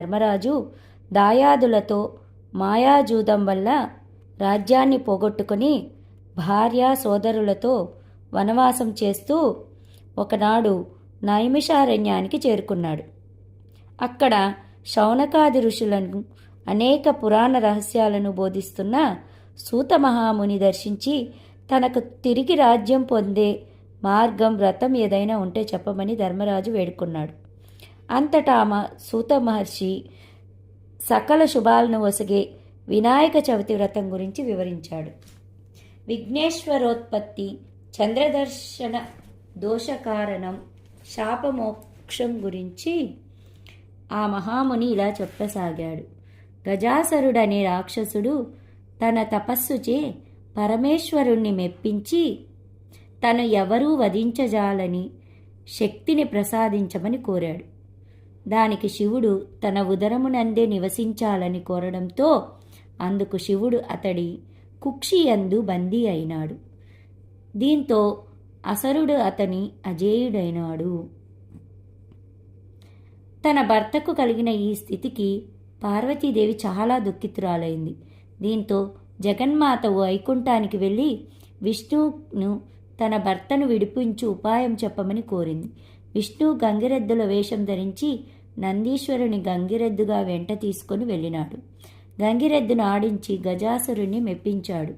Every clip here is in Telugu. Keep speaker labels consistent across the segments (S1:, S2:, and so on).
S1: ధర్మరాజు దాయాదులతో మాయాజూదం వల్ల రాజ్యాన్ని పోగొట్టుకుని భార్య సోదరులతో వనవాసం చేస్తూ ఒకనాడు నైమిషారణ్యానికి చేరుకున్నాడు. అక్కడ శౌనకాది ఋషులను అనేక పురాణ రహస్యాలను బోధిస్తున్న సూత మహాముని దర్శించి తనకు తిరిగి రాజ్యం పొందే మార్గం వ్రతం ఏదైనా ఉంటే చెప్పమని ధర్మరాజు వేడుకున్నాడు. అంతటా సూత మహర్షి సకల శుభాలను ఒసగే వినాయక చవితి వ్రతం గురించి వివరించాడు. విఘ్నేశ్వరోత్పత్తి చంద్రదర్శన దోషకారణం శాపమోక్షం గురించి ఆ మహాముని ఇలా చెప్పసాగాడు. గజాసరుడనే రాక్షసుడు తన తపస్సుచే పరమేశ్వరుణ్ణి మెప్పించి తను ఎవరూ వధించజాలని శక్తిని ప్రసాదించమని కోరాడు. దానికి శివుడు తన ఉదరమునందే నివసించాలని కోరడంతో అందుకు శివుడు అతడి కుక్షియందు బందీ అయినాడు. దీంతో అసరుడు అతని అజేయుడైనాడు. తన భర్తకు కలిగిన ఈ స్థితికి పార్వతీదేవి చాలా దుఃఖితురాలైంది. దీంతో జగన్మాత వైకుంఠానికి వెళ్ళి విష్ణువును తన భర్తను విడిపించు ఉపాయం చెప్పమని కోరింది. విష్ణు గంగిరెద్దుల వేషం ధరించి నందీశ్వరుని గంగిరెద్దుగా వెంట తీసుకొని వెళ్ళినాడు. గంగిరెద్దును ఆడించి గజాసురుణ్ణి మెప్పించాడు.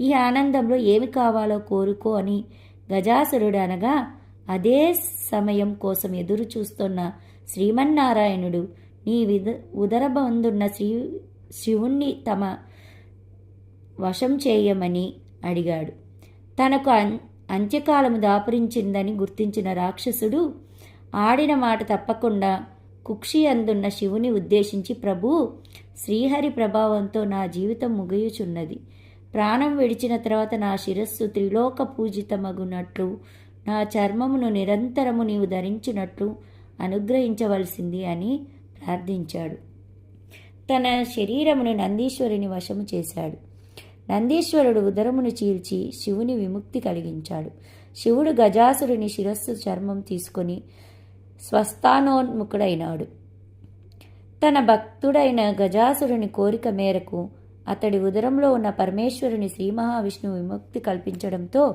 S1: ఈ ఆనందంలో ఏమి కావాలో కోరుకో అని గజాసురుడు అనగా అదే సమయం కోసం ఎదురు చూస్తున్న శ్రీమన్నారాయణుడు నీ విద ఉదరబందున్న శ్రీ శివుణ్ణి తమ వశం చేయమని అడిగాడు. తనకు అంత్యకాలము దాపురించిందని గుర్తించిన రాక్షసుడు ఆడిన మాట తప్పకుండా కుక్షి అందున్న శివుని ఉద్దేశించి ప్రభు శ్రీహరి ప్రభావంతో నా జీవితం ముగియుచున్నది. ప్రాణం విడిచిన తర్వాత నా శిరస్సు త్రిలోక పూజితమగునట్లు నా చర్మమును నిరంతరము నీవు ధరించినట్లు అనుగ్రహించవలసింది అని ప్రార్థించాడు. తన శరీరమును నందీశ్వరుని వశము చేశాడు. నందీశ్వరుడు ఉదరమును చీల్చి శివుని విముక్తి కలిగించాడు. శివుడు గజాసురుని శిరస్సు చర్మం తీసుకొని స్వస్థానోన్ముఖుడైనాడు. తన భక్తుడైన గజాసురుని కోరిక మేరకు అతడి ఉదరంలో ఉన్న పరమేశ్వరుని శ్రీ మహావిష్ణువు విముక్తి కల్పించడంతో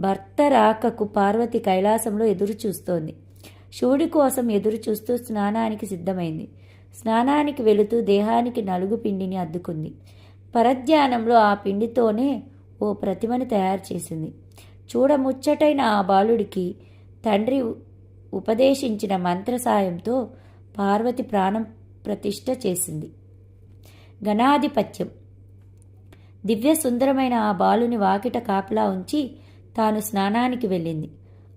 S1: భర్త రాకకు పార్వతి కైలాసంలో ఎదురు చూస్తోంది శివుడి కోసం ఎదురు చూస్తూ స్నానానికి సిద్ధమైంది. స్నానానికి వెళుతూ దేహానికి నలుగు పిండిని అద్దుకుంది. పరధ్యానంలో ఆ పిండితోనే ఓ ప్రతిమని తయారు చేసింది. చూడముచ్చటైన ఆ బాలుడికి తండ్రి ఉపదేశించిన మంత్ర సాయంతో పార్వతి ప్రాణం ప్రతిష్ఠ చేసింది. గణాధిపత్యం దివ్య సుందరమైన ఆ బాలుని వాకిట కాపలా ఉంచి తాను స్నానానికి వెళ్ళింది.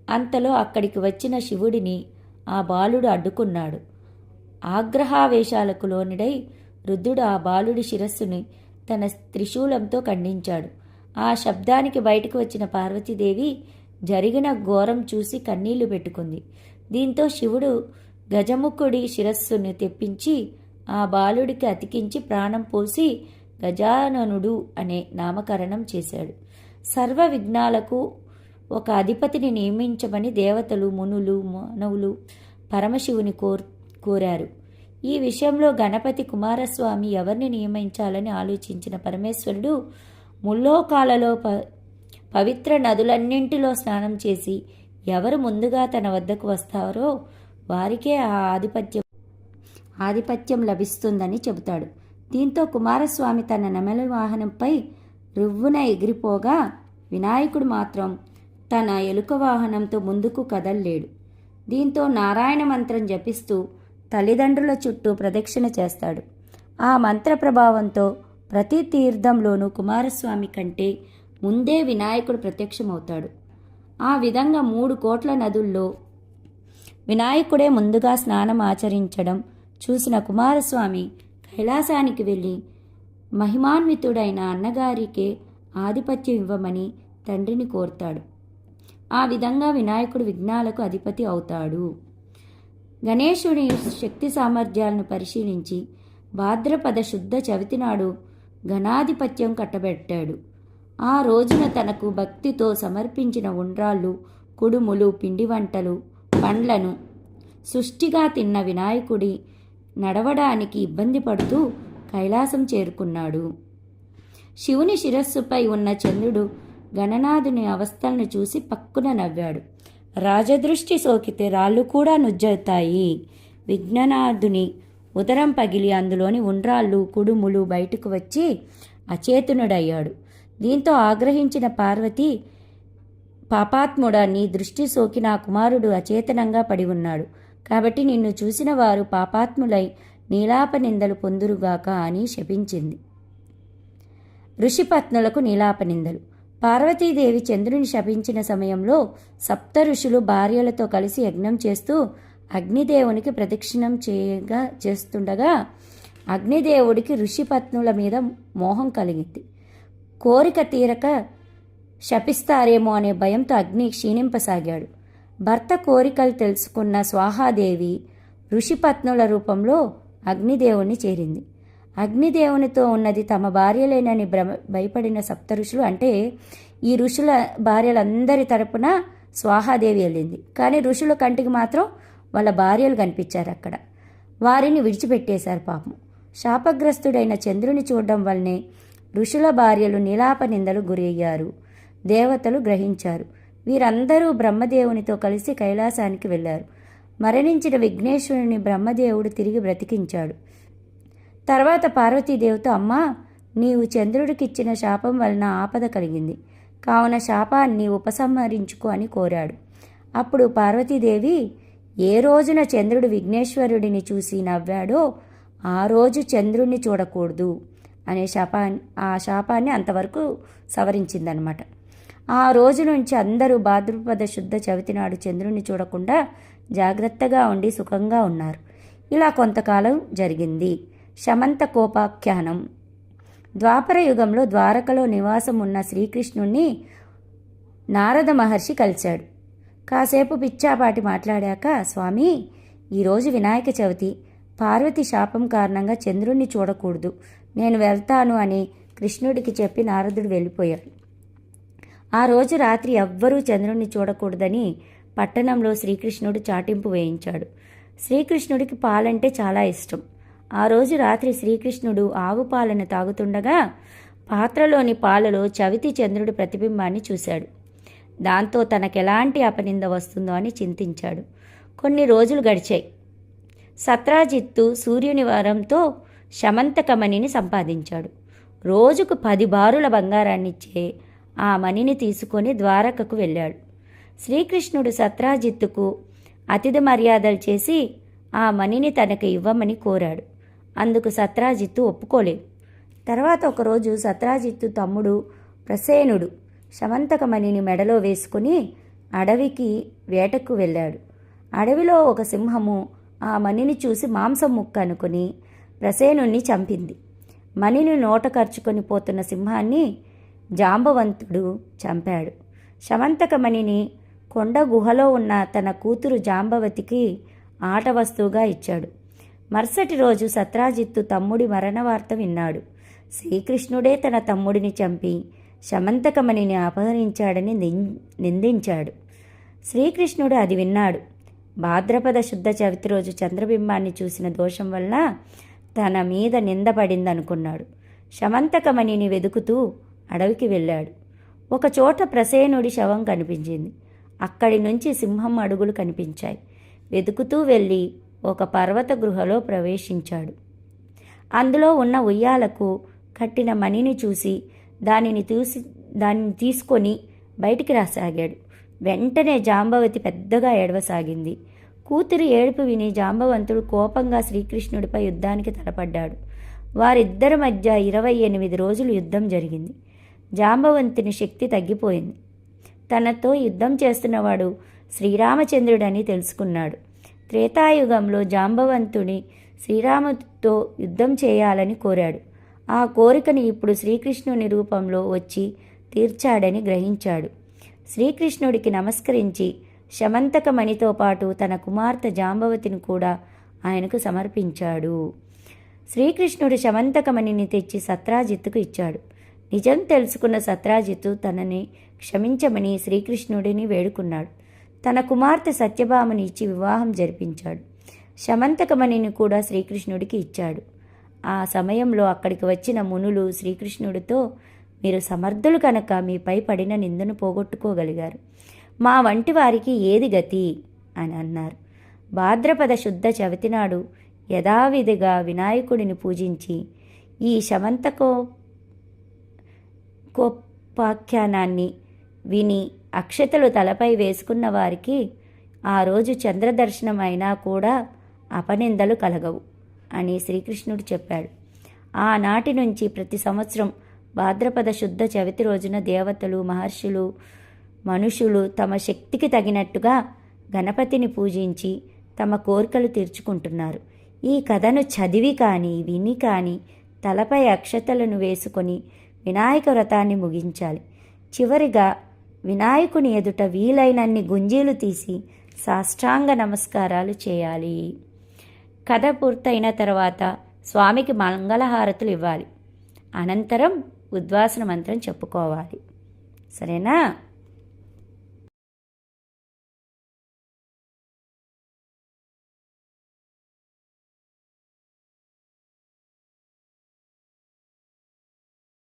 S1: అంతలో అక్కడికి వచ్చిన శివుడిని ఆ బాలుడు అడ్డుకున్నాడు. ఆగ్రహావేశాలకు లోనిడై రుద్రుడు ఆ బాలుడి శిరస్సుని తన త్రిశూలంతో ఖండించాడు. ఆ శబ్దానికి బయటకు వచ్చిన పార్వతీదేవి జరిగిన ఘోరం చూసి కన్నీళ్ళు పెట్టుకుంది. దీంతో శివుడు గజముఖుడి శిరస్సును తెప్పించి ఆ బాలుడికి అతికించి ప్రాణం పోసి గజాననుడు అనే నామకరణం చేశాడు. సర్వ విఘ్నాలకు ఒక అధిపతిని నియమించమని దేవతలు మునులు మానవులు పరమశివుని కోర్ కోరారు. ఈ విషయంలో గణపతి కుమారస్వామి ఎవరిని నియమించాలని ఆలోచించిన పరమేశ్వరుడు ముల్లోకాలలో ప పవిత్ర నదులన్నింటిలో స్నానం చేసి ఎవరు ముందుగా తన వద్దకు వస్తారో వారికే ఆ ఆధిపత్యం ఆధిపత్యం లభిస్తుందని చెబుతాడు. దీంతో కుమారస్వామి తన నెమలి వాహనంపై రువ్వున ఎగిరిపోగా వినాయకుడు మాత్రం తన ఎలుక వాహనంతో ముందుకు కదల్లేడు. దీంతో నారాయణ మంత్రం జపిస్తూ తల్లిదండ్రుల చుట్టూ ప్రదక్షిణ చేస్తాడు. ఆ మంత్ర ప్రభావంతో ప్రతి తీర్థంలోనూ కుమారస్వామి కంటే ముందే వినాయకుడు ప్రత్యక్షమవుతాడు. ఆ విధంగా మూడు కోట్ల నదుల్లో వినాయకుడే ముందుగా స్నానం ఆచరించడం చూసిన కుమారస్వామి కైలాసానికి వెళ్ళి మహిమాన్వితుడైన అన్నగారికే ఆధిపత్యం ఇవ్వమని తండ్రిని కోరుతాడు. ఆ విధంగా వినాయకుడు విఘ్నాలకు అధిపతి అవుతాడు. గణేశుని శక్తి సామర్థ్యాలను పరిశీలించి భాద్రపద శుద్ధ చవితి నాడు ఘనాధిపత్యం కట్టబెట్టాడు. ఆ రోజున తనకు భక్తితో సమర్పించిన ఉండ్రాళ్ళు కుడుములు పిండి వంటలు పండ్లను సృష్టిగా తిన్న వినాయకుడి నడవడానికి ఇబ్బంది పడుతూ కైలాసం చేరుకున్నాడు. శివుని శిరస్సుపై ఉన్న చంద్రుడు గణనాథుని అవస్థలను చూసి పక్కున నవ్వాడు. రాజదృష్టి సోకితే రాళ్ళు కూడా నుజ్జవుతాయి. విఘ్ననాథుని ఉదరం పగిలి అందులోని ఉండ్రాళ్ళు కుడుములు బయటకు వచ్చి అచేతనుడయ్యాడు. దీంతో ఆగ్రహించిన పార్వతి పాపాత్ముడా నీ దృష్టి సోకి నా కుమారుడు అచేతనంగా పడి ఉన్నాడు. కాబట్టి నిన్ను చూసిన వారు పాపాత్ములై నీలాప నిందలు పొందురుగాక అని శపించింది. ఋషిపత్నులకు నీలాప నిందలు. పార్వతీదేవి చంద్రుని శపించిన సమయంలో సప్త ఋషులు భార్యలతో కలిసి యజ్ఞం చేస్తూ అగ్నిదేవునికి ప్రదక్షిణం చేయగా చేస్తుండగా అగ్నిదేవుడికి ఋషిపత్నుల మీద మోహం కలిగింది. కోరిక తీరక శపిస్తారేమో అనే భయంతో అగ్ని క్షీణింపసాగాడు. భర్త కోరికలు తెలుసుకున్న స్వాహాదేవి ఋషిపత్నుల రూపంలో అగ్నిదేవుణ్ణి చేరింది. అగ్నిదేవునితో ఉన్నది తమ భార్యలేనని భ్రమ భయపడిన సప్త ఋషులు అంటే ఈ ఋషుల భార్యలందరి తరపున స్వాహాదేవి వెళ్ళింది. కానీ ఋషుల కంటికి మాత్రం వాళ్ళ భార్యలు కనిపించారు అక్కడ. వారిని విడిచిపెట్టేశారు పాపం. శాపగ్రస్తుడైన చంద్రుని చూడడం వల్లనే ఋషుల భార్యలు నిలాప నిందలు గురయ్యారు. దేవతలు గ్రహించారు. వీరందరూ బ్రహ్మదేవునితో కలిసి కైలాసానికి వెళ్ళారు. మరణించిన విఘ్నేశ్వరుని బ్రహ్మదేవుడు తిరిగి బ్రతికించాడు. తర్వాత పార్వతీదేవితో అమ్మా నీవు చంద్రుడికిచ్చిన శాపం వలన ఆపద కలిగింది. కావున శాపాన్ని ఉపసంహరించుకో అని కోరాడు. అప్పుడు పార్వతీదేవి ఏ రోజున చంద్రుడు విఘ్నేశ్వరుడిని చూసి నవ్వాడో ఆ రోజు చంద్రుణ్ణి చూడకూడదు అనే శాపాన్ని ఆ శాపాన్ని అంతవరకు సవరించిందనమాట. ఆ రోజు నుంచి అందరూ భాద్రపద శుద్ధ చవితి నాడు చంద్రుణ్ణి చూడకుండా జాగ్రత్తగా ఉండి సుఖంగా ఉన్నారు. ఇలా కొంతకాలం జరిగింది. శమంత కోపాఖ్యానం ద్వాపర యుగంలో ద్వారకలో నివాసం ఉన్న శ్రీకృష్ణుణ్ణి నారద మహర్షి కలిశాడు. కాసేపు పిచ్చాపాటి మాట్లాడాక స్వామి ఈరోజు వినాయక చవితి. పార్వతి శాపం కారణంగా చంద్రుణ్ణి చూడకూడదు. నేను వెళ్తాను అని కృష్ణుడికి చెప్పి నారదుడు వెళ్ళిపోయాడు. ఆ రోజు రాత్రి ఎవ్వరూ చంద్రుణ్ణి చూడకూడదని పట్టణంలో శ్రీకృష్ణుడు చాటింపు వేయించాడు. శ్రీకృష్ణుడికి పాలంటే చాలా ఇష్టం. ఆ రోజు రాత్రి శ్రీకృష్ణుడు ఆవు పాలను తాగుతుండగా పాత్రలోని పాలలో చవితి చంద్రుడి ప్రతిబింబాన్ని చూశాడు. దాంతో తనకెలాంటి అపనింద వస్తుందో అని చింతించాడు. కొన్ని రోజులు గడిచాయి. సత్రాజిత్తు సూర్యుని వరంతో శమంతకమణిని సంపాదించాడు. రోజుకు పది బారుల బంగారాన్నిచ్చే ఆ మణిని తీసుకొని ద్వారకకు వెళ్ళాడు. శ్రీకృష్ణుడు సత్రాజిత్తుకు అతిథి మర్యాదలు చేసి ఆ మణిని తనకు ఇవ్వమని కోరాడు. అందుకు సత్రాజిత్తు ఒప్పుకోలేదు. తర్వాత ఒకరోజు సత్రాజిత్తు తమ్ముడు ప్రసేనుడు శమంతకమణిని మెడలో వేసుకుని అడవికి వేటకు వెళ్ళాడు. అడవిలో ఒక సింహము ఆ మణిని చూసి మాంసం ముక్క అనుకుని ప్రసేనుణ్ణి చంపింది. మణిని నోట ఖర్చుకొని పోతున్న సింహాన్ని జాంబవంతుడు చంపాడు. శమంతకమణిని కొండ గుహలో ఉన్న తన కూతురు జాంబవతికి ఆట వస్తువుగా ఇచ్చాడు. మరుసటి రోజు సత్రాజిత్తు తమ్ముడి మరణ వార్త విన్నాడు. శ్రీకృష్ణుడే తన తమ్ముడిని చంపి శమంతకమణిని అపహరించాడని నిందించాడు. శ్రీకృష్ణుడు అది విన్నాడు. భాద్రపద శుద్ధ చవితి రోజు చంద్రబింబాన్ని చూసిన దోషం వల్ల తన మీద నిందపడిందనుకున్నాడు శమంతకమణిని వెదుకుతూ అడవికి వెళ్ళాడు. ఒక చోట ప్రసేనుడి శవం కనిపించింది. అక్కడి నుంచి సింహం అడుగులు కనిపించాయి. వెతుకుతూ వెళ్ళి ఒక పర్వత గృహలో ప్రవేశించాడు. అందులో ఉన్న ఉయ్యాలకు కట్టిన మణిని చూసి దానిని తీసి దానిని తీసుకొని బయటికి రాసాగాడు. వెంటనే జాంబవతి పెద్దగా ఏడవసాగింది. కూతురి ఏడుపు విని జాంబవంతుడు కోపంగా శ్రీకృష్ణుడిపై యుద్ధానికి తలపడ్డాడు. వారిద్దరి మధ్య ఇరవై ఎనిమిది రోజులు యుద్ధం జరిగింది. జాంబవంతుని శక్తి తగ్గిపోయింది. తనతో యుద్ధం చేస్తున్నవాడు శ్రీరామచంద్రుడని తెలుసుకున్నాడు. త్రేతాయుగంలో జాంబవంతుని శ్రీరాముతో యుద్ధం చేయాలని కోరాడు. ఆ కోరికని ఇప్పుడు శ్రీకృష్ణుని రూపంలో వచ్చి తీర్చాడని గ్రహించాడు. శ్రీకృష్ణుడికి నమస్కరించి శమంతకమణితో పాటు తన కుమార్తె జాంబవతిని కూడా ఆయనకు సమర్పించాడు. శ్రీకృష్ణుడు శమంతకమణిని తెచ్చి సత్రాజిత్తుకు ఇచ్చాడు. నిజం తెలుసుకున్న సత్రాజిత్తు తనని క్షమించమని శ్రీకృష్ణుడిని వేడుకున్నాడు. తన కుమార్తె సత్యభామని ఇచ్చి వివాహం జరిపించాడు. శమంతకమణిని కూడా శ్రీకృష్ణుడికి ఇచ్చాడు. ఆ సమయంలో అక్కడికి వచ్చిన మునులు శ్రీకృష్ణుడితో మీరు సమర్థులు కనుక మీపై పడిన నిందను పోగొట్టుకోగలిగారు. మా వంటి వారికి ఏది గతి అని అన్నారు. భాద్రపద శుద్ధ చవితి నాడు యథావిధిగా వినాయకుడిని పూజించి ఈ శమంతకో కోపాఖ్యానాన్ని విని అక్షతలు తలపై వేసుకున్న వారికి ఆ రోజు చంద్రదర్శనం అయినా కూడా అపనిందలు కలగవు అని శ్రీకృష్ణుడు చెప్పాడు. ఆనాటి నుంచి ప్రతి సంవత్సరం భాద్రపద శుద్ధ చవితి రోజున దేవతలు మహర్షులు మనుషులు తమ శక్తికి తగినట్టుగా గణపతిని పూజించి తమ కోరికలు తీర్చుకుంటున్నారు. ఈ కథను చదివి కానీ విని కానీ తలపై అక్షతలను వేసుకొని వినాయక వ్రతాన్ని ముగించాలి. చివరిగా వినాయకుని ఎదుట వీలైనన్ని గుంజీలు తీసి సాష్టాంగ నమస్కారాలు చేయాలి. కథ పూర్తయిన తర్వాత స్వామికి మంగళహారతులు ఇవ్వాలి. అనంతరం ఉద్వాసన మంత్రం చెప్పుకోవాలి. సరేనా?